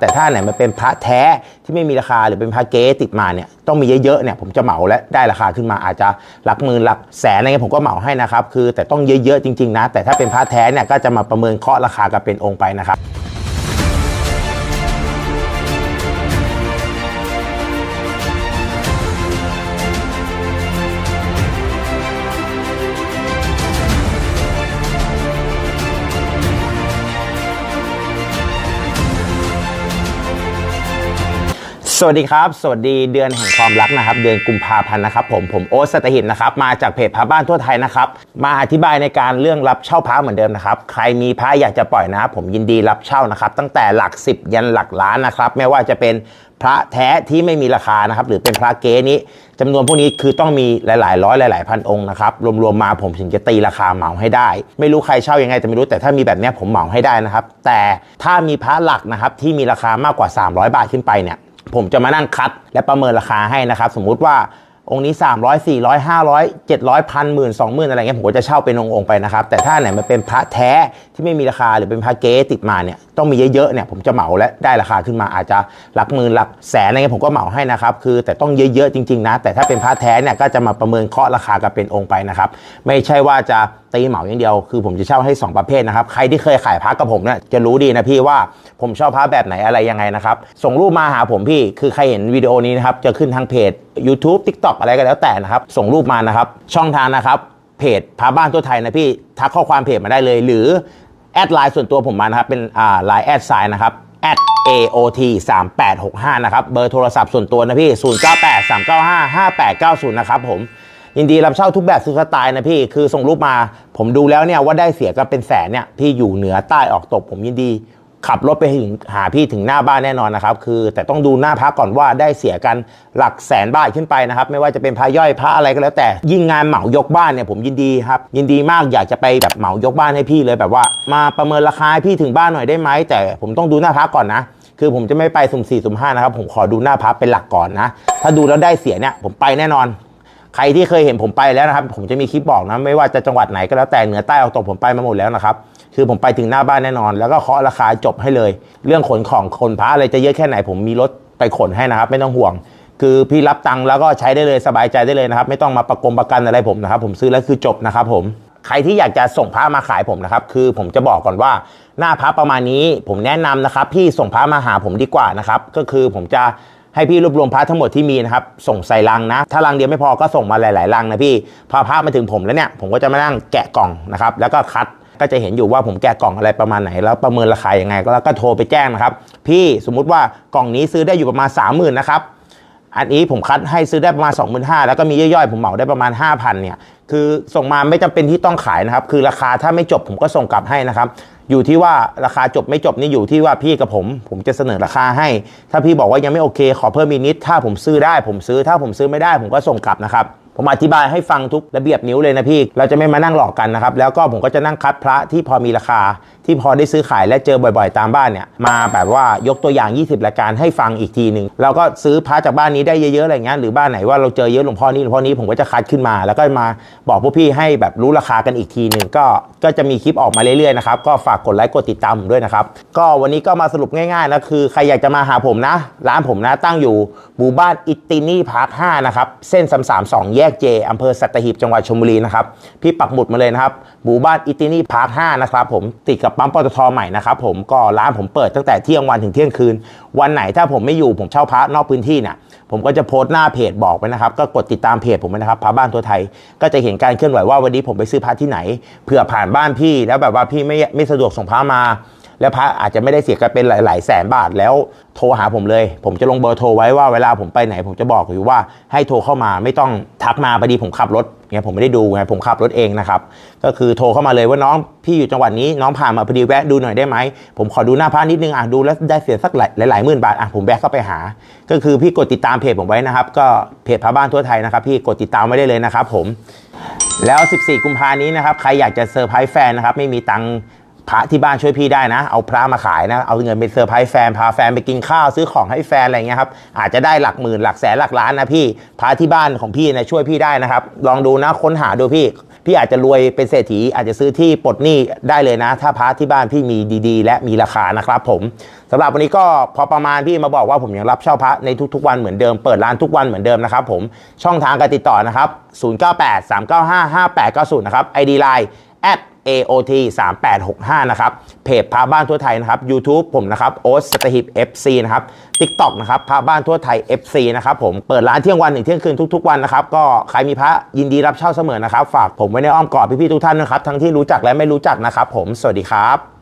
แต่ถ้าไหนมันเป็นพระแท้ที่ไม่มีราคาหรือเป็นพระเก๊ติดมาเนี่ยต้องมีเยอะๆเนี่ยผมจะเหมาและได้ราคาขึ้นมาอาจจะหลักหมื่นหลักแสนอะไรเงี้ยผมก็เหมาให้นะครับคือแต่ต้องเยอะๆจริงๆนะ แต่ถ้าเป็นพระแท้เนี่ยก็จะมาประเมินเคาะราคากันเป็นองค์ไปนะครับ สวัสดีครับ สวัสดีเดือนแห่งความรักนะครับ เดือนกุมภาพันธ์นะครับผมผมโอ๊ตสตหินนะครับมาจากเพจพระบ้านทั่วไทยนะครับมาอธิบายในการเรื่องรับเช่าพระเหมือนเดิมนะครับใครมีพระอยากจะปล่อยนะครับผมยินดีรับเช่านะครับ ตั้งแต่หลัก 10 ยันหลักล้านนะครับไม่ว่าจะเป็นพระแท้ที่ไม่มีราคานะครับหรือเป็นพระเก๊นี้จำนวนพวกนี้คือต้องมีหลาย ๆ ร้อยหลาย ๆ พันองค์นะครับรวม ๆ มาผมถึงจะตีราคาเหมาให้ได้ ไม่รู้ใครเช่ายังไงแต่ไม่รู้แต่ถ้ามีแบบนี้ผมเหมาให้ได้นะครับแต่ถ้ามีพระหลักนะครับที่มีราคามากกว่า 300 บาทขึ้นไปเนี่ย ผมจะมานั่งคัดและประเมินราคาให้นะครับ สมมุติว่า องค์นี้ 300 400 500 700พันหมื่นสองหมื่นอะไรเงี้ยผมก็จะเช่าเป็นองค์ๆไปนะครับ แต่ถ้าไหนมันเป็นพระแท้ที่ไม่มีราคาหรือเป็นพระเก๊ติดมาเนี่ยต้องมีเยอะๆเนี่ยผมจะเหมาและได้ราคาขึ้นมาอาจจะหลักหมื่นหลักแสนอะไรเงี้ยผมก็เหมาให้นะครับคือแต่ต้องเยอะๆจริงๆนะแต่ถ้าเป็นพระแท้เนี่ยก็จะมาประเมินเคาะราคากันเป็นองค์ไปนะครับไม่ใช่ว่าจะตีเหมาอย่างเดียว คือผมจะเช่าให้ 2 ประเภทนะครับใครที่เคยขายพระกับผมเนี่ยจะรู้ดีนะพี่ว่าผมชอบพระแบบไหนอะไรยังไงนะครับส่งรูปมาหาผมพี่คือใครเห็นวิดีโอนี้นะครับจะขึ้นทางเพจ YouTube TikTok อะไรก็แล้วแต่นะครับ ส่งรูปมานะครับ ช่องทางนะครับ เพจพระบ้านทั่วไทยนะพี่ทักข้อความเพจมาได้เลย หรือแอดไลน์ส่วนตัวผมมานะครับ เป็นอ่าไลน์แอดไซน์นะครับ at aot 3865นะครับ เบอร์โทรศัพท์ส่วนตัวนะพี่ 098 395 5890 นะครับผม ยินดีรับเช่าทุกแบบทุกสไตล์นะพี่ คือส่งรูปมา ผมดูแล้วเนี่ยว่าได้เสียกันเป็นแสนเนี่ย พี่อยู่เหนือใต้ออกตกผมยินดี ขับรถไปถึงหาพี่ถึงหน้าบ้านแน่นอนนะครับ คือแต่ต้องดูหน้าพักก่อนว่าได้เสียกันหลักแสนบาทขึ้นไปนะครับ ไม่ว่าจะเป็นพระย่อยพระอะไรก็แล้วแต่ ยิ่งงานเหมายกบ้านเนี่ยผมยินดีครับ ยินดีมากอยากจะไปแบบเหมายกบ้านให้พี่เลยแบบว่า มาประเมินราคาให้พี่ถึงบ้านหน่อยได้ไหมแต่ผมต้องดูหน้าพักก่อนนะ คือผมจะไม่ไปสุ่มสี่สุ่มห้านะครับผมขอดูหน้าพักเป็นหลักก่อนนะ ถ้าดูแล้วได้เสียเนี่ยผมไปแน่นอนใครที่เคยเห็นผมไปแล้วนะครับ ผมจะมีคลิปบอกนะ ไม่ว่าจะจังหวัดไหนก็แล้วแต่เหนือใต้ออกตกผมไปมาหมดแล้วนะครับ คือผมไปถึงหน้าบ้านแน่นอน แล้วก็เคาะราคาจบให้เลย เรื่องขนของขนพระอะไรจะเยอะแค่ไหนผมมีรถไปขนให้นะครับ ไม่ต้องห่วง คือพี่รับตังค์แล้วก็ใช้ได้เลยสบายใจได้เลยนะครับ ไม่ต้องมาประกงประกันอะไรผมนะครับ ผมซื้อแล้วคือจบนะครับผมใครที่อยากจะส่งพระมาขายผมนะครับ คือผมจะบอกก่อนว่า หน้าพระประมาณนี้ผมแนะนำนะครับพี่ส่งพระมาหาผมดีกว่านะครับ ก็คือผมจะให้พี่รวบรวมพระทั้งหมดที่มีนะครับ ส่งใส่ลังนะ ถ้าลังเดียวไม่พอก็ส่งมาหลาย ๆ ลังนะพี่พอพระมาถึงผมแล้วเนี่ย ผมก็จะมานั่งแกะกล่องนะครับ แล้วก็คัด ก็จะเห็นอยู่ว่าผมแกะกล่องอะไรประมาณไหน แล้วประเมินราคายังไงแล้วก็โทรไปแจ้งนะครับ พี่สมมุติว่ากล่องนี้ซื้อได้อยู่ประมาณ 30,000นะครับอันนี้ผมคัดให้ซื้อได้ประมาณ 25,000แล้วก็มีย่อยๆ ผมเหมาได้ประมาณ 5,000เนี่ยคือส่งมาไม่จำเป็นที่ต้องขายนะครับ คือราคาถ้าไม่จบผมก็ส่งกลับให้นะครับอยู่ที่ว่าราคาจบไม่จบนี่อยู่ที่ว่าพี่กับผม ผมจะเสนอราคาให้ ถ้าพี่บอกว่ายังไม่โอเค ขอเพิ่มอีกนิด ถ้าผมซื้อได้ผมซื้อถ้าผมซื้อไม่ได้ ผมก็ส่งกลับนะครับ ผมอธิบายให้ฟังทุกระเบียบนิ้วเลยนะพี่ เราจะไม่มานั่งหลอกกันนะครับ แล้วก็ผมก็จะนั่งคัดพระที่พอมีราคา ที่พอได้ซื้อขายและเจอบ่อยๆ ตามบ้านเนี่ยมาแบบว่ายกตัวอย่าง 20รายการให้ฟังอีกทีหนึ่งเราก็ซื้อพระจากบ้านนี้ได้เยอะๆอะไรเงี้ยหรือบ้านไหนว่าเราเจอเยอะหลวงพ่อนี้หลวงพ่อนี้ผมก็จะคัดขึ้นมา แล้วก็มาบอกพวกพี่ให้แบบรู้ราคากันอีกทีหนึ่งก็ก็จะมีคลิปออกมาเรื่อยๆนะครับก็ฝากกดไลค์กดติดตามผมด้วยนะครับก็วันนี้ก็มาสรุปง่ายๆนะคือใครอยากจะมาหาผมนะ ร้านผมนะตั้งอยู่หมู่บ้านอิตตินี่พาร์ค5นะครับเส้น332แยกเจอำเภอสัตหีบจังหวัดชลบุรีนะครับพี่ปักหมุดมาเลยนะครับหมู่บ้านอิตตินี่พาร์ค5นะครับผมติดกับปั๊มปตทใหม่นะครับผมก็ร้านผมเปิดตั้งแต่เที่ยงวันถึงเที่ยงคืน วันไหนถ้าผมไม่อยู่ผมเช่าพระนอกพื้นที่เนี่ยผมก็จะโพสต์หน้าเพจบอกไปนะครับ ก็กดติดตามเพจผมนะครับพระบ้านทั่วไทย ก็จะเห็นการเคลื่อนไหวว่าวันนี้ผมไปซื้อพระที่ไหนเผื่อผ่านบ้านพี่แล้วแบบว่าพี่ไม่ไม่สะดวกส่งพระมา แล้วพระอาจจะไม่ได้เสียกันเป็นหลาย ๆ แสนบาทแล้วโทรหาผมเลย ผมจะลงเบอร์โทรไว้ว่าเวลาผมไปไหน ผมจะบอกอยู่ว่าให้โทรเข้ามาไม่ต้องทักมาพอดีผมขับรถเนี่ยผมไม่ได้ดูไงผมขับรถเองนะครับก็คือโทรเข้ามาเลยว่าน้องพี่อยู่จังหวัดนี้น้องผ่านมาพอดีแวะดูหน่อยได้ไหมผมขอดูหน้าพระนิดนึงอะดูแล้วได้เสียสักหลายหลายหมื่นบาทอะผมแวะเข้าไปหา ก็คือพี่กดติดตามเพจผมไว้นะครับก็เพจพระบ้านทั่วไทยนะครับพี่กดติดตามไว้ได้เลยนะครับผมแล้ว 14 กุมภานี้นะครับ ใครอยากจะเซอร์ไพรส์แฟนนะครับ ไม่มีตังค์ พระที่บ้านช่วยพี่ได้นะ เอาพระมาขายนะ เอาเงินไปเซอร์ไพรส์แฟน พาแฟนไปกินข้าวซื้อของให้แฟนอะไรเงี้ยครับ อาจจะได้หลักหมื่นหลักแสนหลักล้านนะพี่ พระที่บ้านของพี่นะช่วยพี่ได้นะครับ ลองดูนะค้นหาดูพี่ พี่อาจจะรวยเป็นเศรษฐีอาจจะซื้อที่ปลดหนี้ได้เลยนะ ถ้าพระที่บ้านพี่มีดีๆ และมีราคานะครับ ผมสำหรับวันนี้ก็พอประมาณพี่มาบอกว่าผมยังรับเช่าพระในทุกๆวันเหมือนเดิมเปิดร้านทุกวันเหมือนเดิมนะครับผมช่องทางการติดต่อนะครับ 0983955890 นะครับ ID Line แอป AOT 3865 นะครับ เพจพาบ้านทั่วไทยนะครับ YouTube ผมนะครับโอ๊ตสตหิบ FC นะครับ TikTok นะครับพาบ้านทั่วไทย FC นะครับผมเปิดร้านเที่ยงวันถึงเที่ยงคืนทุกๆวันนะครับ ก็ใครมีพระยินดีรับเช่าเสมอนะครับ ฝากผมไว้ในอ้อมกอดพี่ๆทุกท่านนะครับ ทั้งที่รู้จักและไม่รู้จักนะครับผมสวัสดีครับ